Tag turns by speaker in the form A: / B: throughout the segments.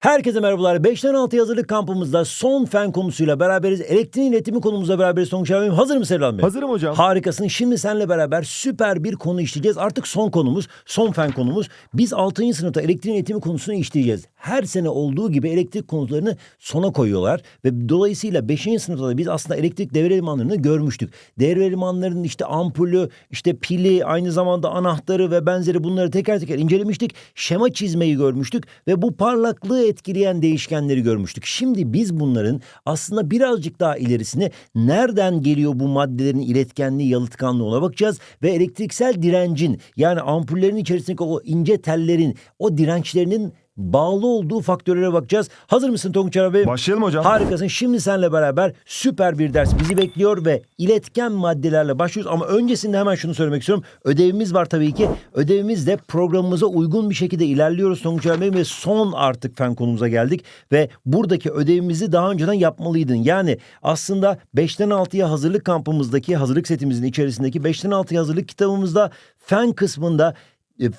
A: Herkese merhabalar. 5'ten 6 hazırlık kampımızda son fen konusuyla beraberiz. Elektriğin iletimi konumuzla beraberiz. Sonuç abim hazır mısın Selam Bey?
B: Hazırım hocam.
A: Harikasın. Şimdi seninle beraber süper bir konu işleyeceğiz. Artık son konumuz, son fen konumuz. Biz 6. sınıfta elektriğin iletimi konusunu işleyeceğiz. Her sene olduğu gibi elektrik konularını sona koyuyorlar. Ve dolayısıyla 5. sınıfta da biz aslında elektrik devre elemanlarını görmüştük. Devre elemanlarının işte ampulü, işte pili, aynı zamanda anahtarı ve benzeri bunları teker teker incelemiştik. Şema çizmeyi görmüştük ve bu parlaklığı etkileyen değişkenleri görmüştük. Şimdi biz bunların aslında birazcık daha ilerisine nereden geliyor bu maddelerin iletkenliği, yalıtkanlığı ona bakacağız ve elektriksel direncin yani ampullerin içerisindeki o ince tellerin o dirençlerinin bağlı olduğu faktörlere bakacağız. Hazır mısın Tonguç Bey?
B: Başlayalım hocam.
A: Harikasın. Şimdi seninle beraber süper bir ders bizi bekliyor ve iletken maddelerle başlıyoruz. Ama öncesinde hemen şunu söylemek istiyorum. Ödevimiz var tabii ki. Ödevimiz de programımıza uygun bir şekilde ilerliyoruz Tonguç Bey ve son artık fen konumuza geldik. Ve buradaki ödevimizi daha önceden yapmalıydın. Yani aslında 5'ten 6'ya hazırlık kampımızdaki hazırlık setimizin içerisindeki 5'ten 6'ya hazırlık kitabımızda fen kısmında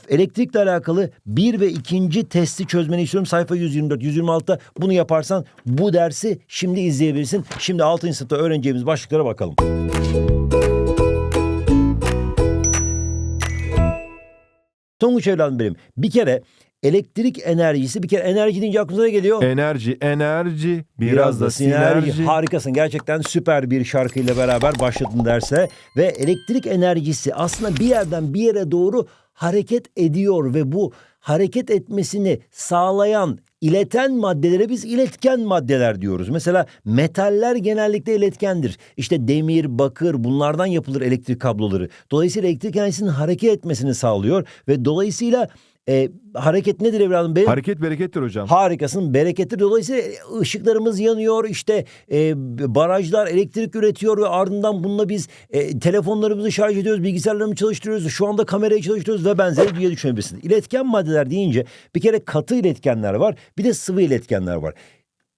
A: elektrikle alakalı bir ve ikinci testi çözmeni istiyorum. Sayfa 124, 126'da bunu yaparsan bu dersi şimdi izleyebilirsin. Şimdi 6. sınıfta öğreneceğimiz başlıklara bakalım. Tonguç evladım benim. Bir kere elektrik enerjisi bir kere enerji deyince aklınıza ne geliyor?
B: Enerji, enerji, biraz, da sinerji.
A: Harikasın. Gerçekten süper bir şarkıyla beraber başladın derse. Ve elektrik enerjisi aslında bir yerden bir yere doğru hareket ediyor ve bu hareket etmesini sağlayan ileten maddelere biz iletken maddeler diyoruz. Mesela metaller genellikle iletkendir. İşte demir, bakır bunlardan yapılır elektrik kabloları. Dolayısıyla elektrik enerjisinin hareket etmesini sağlıyor ve dolayısıyla e, hareket nedir evladım benim?
B: Hareket berekettir hocam.
A: Harikasın, bereketli. Dolayısıyla ışıklarımız yanıyor, işte e, barajlar elektrik üretiyor ve ardından bununla biz e, telefonlarımızı şarj ediyoruz, bilgisayarlarımızı çalıştırıyoruz, şu anda kamerayı çalıştırıyoruz ve benzeri diye düşünebilirsin. İletken maddeler deyince bir kere katı iletkenler var, bir de sıvı iletkenler var.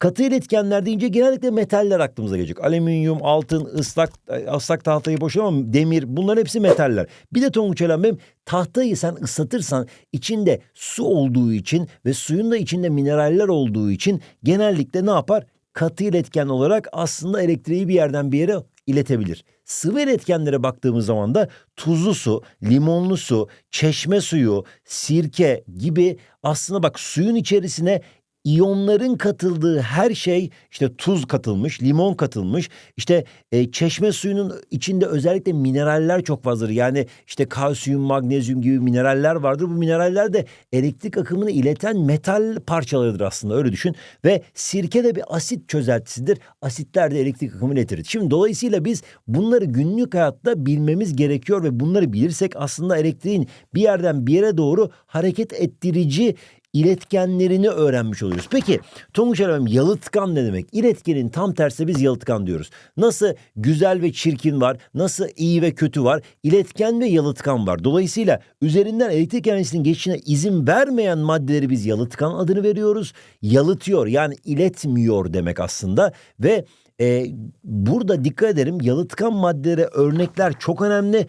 A: Katı iletkenler deyince genellikle metaller aklımıza gelecek. Alüminyum, altın, ıslak, ıslak tahtayı boşuna ama demir bunların hepsi metaller. Bir de Tonguç Elen benim tahtayı sen ıslatırsan içinde su olduğu için ve suyun da içinde mineraller olduğu için genellikle ne yapar? Katı iletken olarak aslında elektriği bir yerden bir yere iletebilir. Sıvı iletkenlere baktığımız zaman da tuzlu su, limonlu su, çeşme suyu, sirke gibi aslında bak suyun içerisine İyonların katıldığı her şey işte tuz katılmış, limon katılmış. İşte e, çeşme suyunun içinde özellikle mineraller çok fazladır. Yani işte kalsiyum, magnezyum gibi mineraller vardır. Bu mineraller de elektrik akımını ileten metal parçalarıdır aslında öyle düşün. Ve sirke de bir asit çözeltisidir. Asitler de elektrik akımını iletir. Şimdi dolayısıyla biz bunları günlük hayatta bilmemiz gerekiyor ve bunları bilirsek aslında elektriğin bir yerden bir yere doğru hareket ettirici iletkenlerini öğrenmiş oluyoruz. Peki Tonguç Hanım yalıtkan ne demek? İletkenin tam tersi biz yalıtkan diyoruz. Nasıl güzel ve çirkin var, nasıl iyi ve kötü var, iletken ve yalıtkan var. Dolayısıyla üzerinden elektrik enerjisinin geçişine izin vermeyen maddeleri biz yalıtkan adını veriyoruz. Yalıtıyor yani iletmiyor demek aslında ve e, burada dikkat ederim yalıtkan maddelere örnekler çok önemli.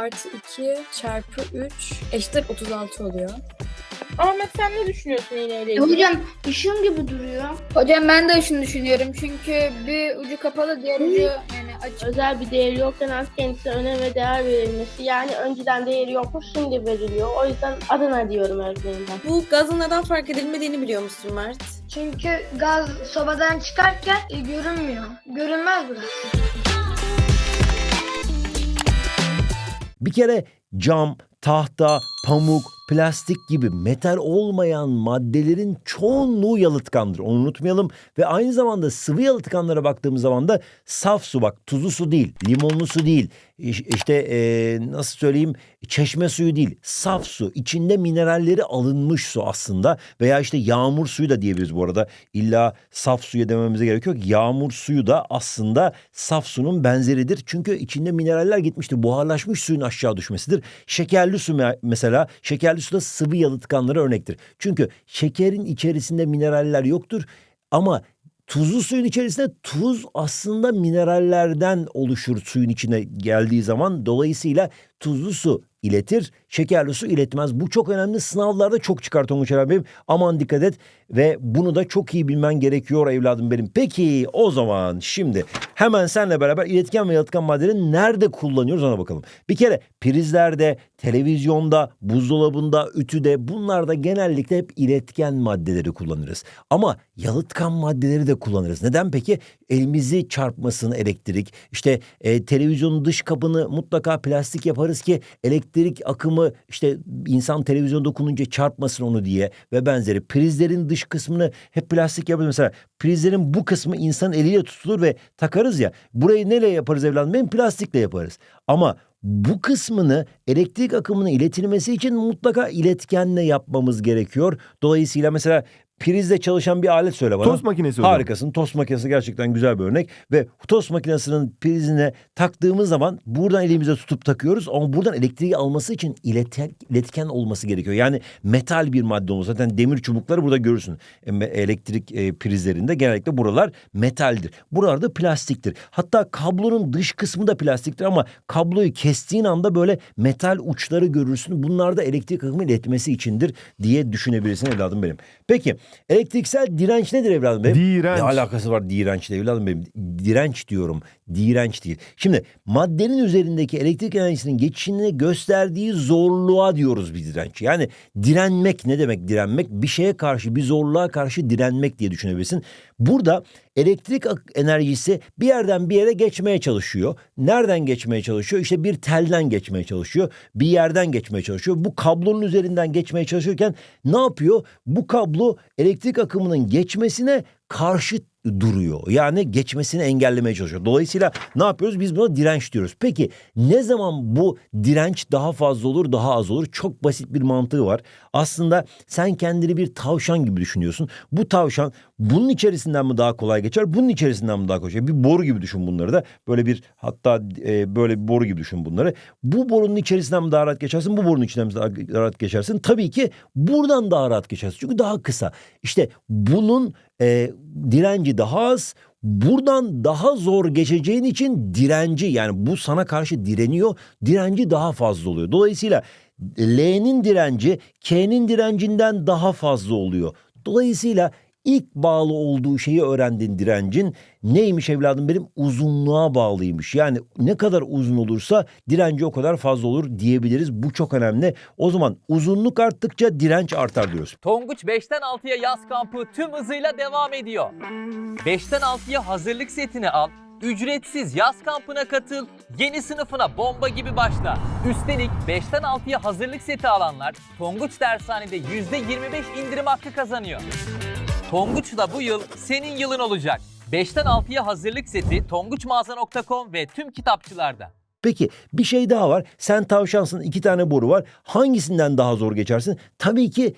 C: Artı 2 çarpı 3 eşittir 36 oluyor.
D: Ahmet sen ne düşünüyorsun iğneyle
E: E
D: ilgili?
E: hocam ışın gibi duruyor.
F: Hocam ben de şunu düşünüyorum çünkü bir ucu kapalı diğer ucu yani açık.
D: Özel bir değeri yokken az kendisine önem ve değer verilmesi. Yani önceden değeri yokmuş şimdi veriliyor. O yüzden adına diyorum ben.
C: Bu gazın neden fark edilmediğini biliyor musun Mert?
E: Çünkü gaz sobadan çıkarken e, görünmüyor. Görünmez burası.
A: Bir kere cam, tahta, pamuk, plastik gibi metal olmayan maddelerin çoğunluğu yalıtkandır. Onu unutmayalım. Ve aynı zamanda sıvı yalıtkanlara baktığımız zaman da saf su bak tuzlu su değil, limonlu su değil. İş- İşte eee, nasıl söyleyeyim çeşme suyu değil saf su içinde mineralleri alınmış su aslında veya işte yağmur suyu da diyebiliriz bu arada illa saf suya dememize gerek yok yağmur suyu da aslında saf sunun benzeridir çünkü içinde mineraller gitmiştir buharlaşmış suyun aşağı düşmesidir şekerli su me- mesela şekerli su da sıvı yalıtkanlara örnektir çünkü şekerin içerisinde mineraller yoktur ama Tuzlu suyun içerisinde tuz aslında minerallerden oluşur suyun içine geldiği zaman. Dolayısıyla tuzlu su iletir, şekerli su iletmez. Bu çok önemli. Sınavlarda çok çıkar Tonguç benim. Aman dikkat et ve bunu da çok iyi bilmen gerekiyor evladım benim. Peki o zaman şimdi hemen senle beraber iletken ve yalıtkan maddeleri nerede kullanıyoruz ona bakalım. Bir kere prizlerde, televizyonda, buzdolabında, ütüde bunlarda genellikle hep iletken maddeleri kullanırız. Ama yalıtkan maddeleri de kullanırız. Neden peki? Elimizi çarpmasın elektrik. İşte e, televizyonun dış kabını mutlaka plastik yaparız ki elektrik akımı işte insan televizyona dokununca çarpmasın onu diye ve benzeri. Prizlerin dış kısmını hep plastik yaparız. Mesela prizlerin bu kısmı insan eliyle tutulur ve takarız ya. Burayı neyle yaparız evladım? Ben plastikle yaparız. Ama bu kısmını elektrik akımının iletilmesi için mutlaka iletkenle yapmamız gerekiyor. Dolayısıyla mesela prizle çalışan bir alet söyle bana.
B: Tost makinesi hocam.
A: Harikasın. Tost makinesi gerçekten güzel bir örnek. Ve tost makinesinin prizine taktığımız zaman buradan elimize tutup takıyoruz. Ama buradan elektriği alması için iletken, iletken olması gerekiyor. Yani metal bir madde olması. Zaten demir çubukları burada görürsün. E, elektrik e, prizlerinde genellikle buralar metaldir. Buralar da plastiktir. Hatta kablonun dış kısmı da plastiktir ama kabloyu kestiğin anda böyle metal uçları görürsün. Bunlar da elektrik akımı iletmesi içindir diye düşünebilirsin evladım benim. Peki elektriksel direnç nedir evladım benim?
B: Direnç.
A: Ne alakası var dirençle evladım benim? Direnç diyorum. Direnç değil. Şimdi maddenin üzerindeki elektrik enerjisinin geçişini gösterdiği zorluğa diyoruz bir direnç. Yani direnmek ne demek direnmek? Bir şeye karşı bir zorluğa karşı direnmek diye düşünebilirsin. Burada elektrik enerjisi bir yerden bir yere geçmeye çalışıyor. Nereden geçmeye çalışıyor? İşte bir telden geçmeye çalışıyor. Bir yerden geçmeye çalışıyor. Bu kablonun üzerinden geçmeye çalışırken ne yapıyor? Bu kablo elektrik akımının geçmesine karşı duruyor. Yani geçmesini engellemeye çalışıyor. Dolayısıyla ne yapıyoruz? Biz buna direnç diyoruz. Peki ne zaman bu direnç daha fazla olur, daha az olur? Çok basit bir mantığı var. Aslında sen kendini bir tavşan gibi düşünüyorsun. Bu tavşan bunun içerisinden mi daha kolay geçer? Bunun içerisinden mi daha kolay geçer? Bir boru gibi düşün bunları da. Böyle bir hatta e, böyle bir boru gibi düşün bunları. Bu borunun içerisinden mi daha rahat geçersin? Bu borunun içinden mi daha rahat geçersin? Tabii ki buradan daha rahat geçersin. Çünkü daha kısa. İşte bunun e, direnci daha az. Buradan daha zor geçeceğin için direnci yani bu sana karşı direniyor. Direnci daha fazla oluyor. Dolayısıyla L'nin direnci K'nin direncinden daha fazla oluyor. Dolayısıyla ilk bağlı olduğu şeyi öğrendin direncin. Neymiş evladım benim? Uzunluğa bağlıymış. Yani ne kadar uzun olursa direnci o kadar fazla olur diyebiliriz. Bu çok önemli. O zaman uzunluk arttıkça direnç artar diyoruz.
G: Tonguç 5'ten 6'ya yaz kampı tüm hızıyla devam ediyor. 5'ten 6'ya hazırlık setini al, ücretsiz yaz kampına katıl, yeni sınıfına bomba gibi başla. Üstelik 5'ten 6'ya hazırlık seti alanlar Tonguç Dershane'de %25 indirim hakkı kazanıyor. Tonguç'la bu yıl senin yılın olacak. 5'ten 6'ya hazırlık seti tonguçmağaza.com ve tüm kitapçılarda.
A: Peki bir şey daha var. Sen tavşansın iki tane boru var. Hangisinden daha zor geçersin? Tabii ki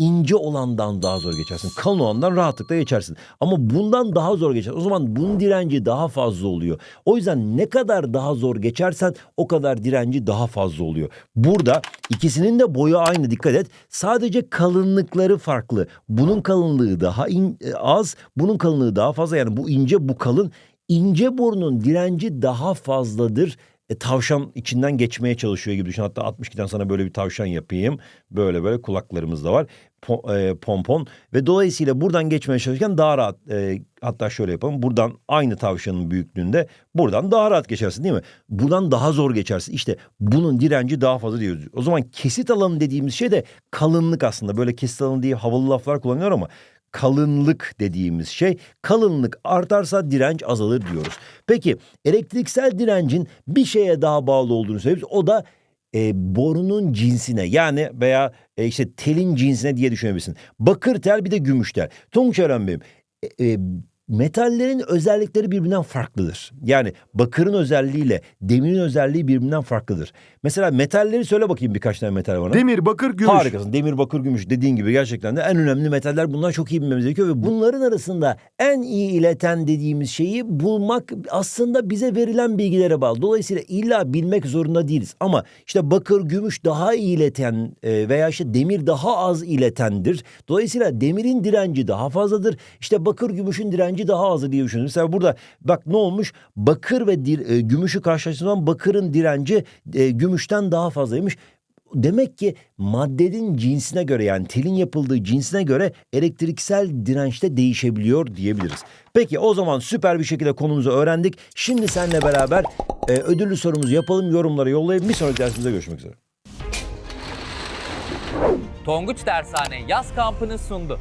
A: ince olandan daha zor geçersin. Kalın olandan rahatlıkla geçersin. Ama bundan daha zor geçer. O zaman bunun direnci daha fazla oluyor. O yüzden ne kadar daha zor geçersen o kadar direnci daha fazla oluyor. Burada ikisinin de boyu aynı dikkat et. Sadece kalınlıkları farklı. Bunun kalınlığı daha in- e, az, bunun kalınlığı daha fazla. Yani bu ince, bu kalın. İnce borunun direnci daha fazladır. E, tavşan içinden geçmeye çalışıyor gibi düşün. Hatta 62'den sana böyle bir tavşan yapayım. Böyle böyle kulaklarımız da var. E, pompon ve dolayısıyla buradan geçmeye çalışırken daha rahat e, hatta şöyle yapalım. Buradan aynı tavşanın büyüklüğünde buradan daha rahat geçersin değil mi? Buradan daha zor geçersin. İşte bunun direnci daha fazla diyoruz. O zaman kesit alanı dediğimiz şey de kalınlık aslında. Böyle kesit alanı diye havalı laflar kullanıyor ama kalınlık dediğimiz şey kalınlık artarsa direnç azalır diyoruz. Peki elektriksel direncin bir şeye daha bağlı olduğunu söylüyoruz. O da e, borunun cinsine yani veya e, işte telin cinsine diye düşünebilirsin. Bakır tel bir de gümüş tel. Tonguç Eren Bey'im e, e, metallerin özellikleri birbirinden farklıdır. Yani bakırın özelliğiyle demirin özelliği birbirinden farklıdır. Mesela metalleri söyle bakayım birkaç tane metal bana.
B: Demir, bakır, gümüş.
A: Harikasın. Demir, bakır, gümüş dediğin gibi gerçekten de en önemli metaller bunlar çok iyi bilmemiz gerekiyor ve bunların arasında en iyi ileten dediğimiz şeyi bulmak aslında bize verilen bilgilere bağlı. Dolayısıyla illa bilmek zorunda değiliz. Ama işte bakır, gümüş daha iyi ileten e, veya işte demir daha az iletendir. Dolayısıyla demirin direnci daha fazladır. İşte bakır, gümüşün direnci daha azdır diye düşünüyoruz. Mesela burada bak ne olmuş? Bakır ve dir- e, gümüşü karşılaştırdığımız zaman bakırın direnci e, gümüşten daha fazlaymış. Demek ki maddenin cinsine göre yani telin yapıldığı cinsine göre elektriksel dirençte değişebiliyor diyebiliriz. Peki o zaman süper bir şekilde konumuzu öğrendik. Şimdi seninle beraber e, ödüllü sorumuzu yapalım, yorumlara yollayalım. Bir sonraki dersimizde görüşmek üzere.
G: Tonguç Dershane yaz kampını sundu.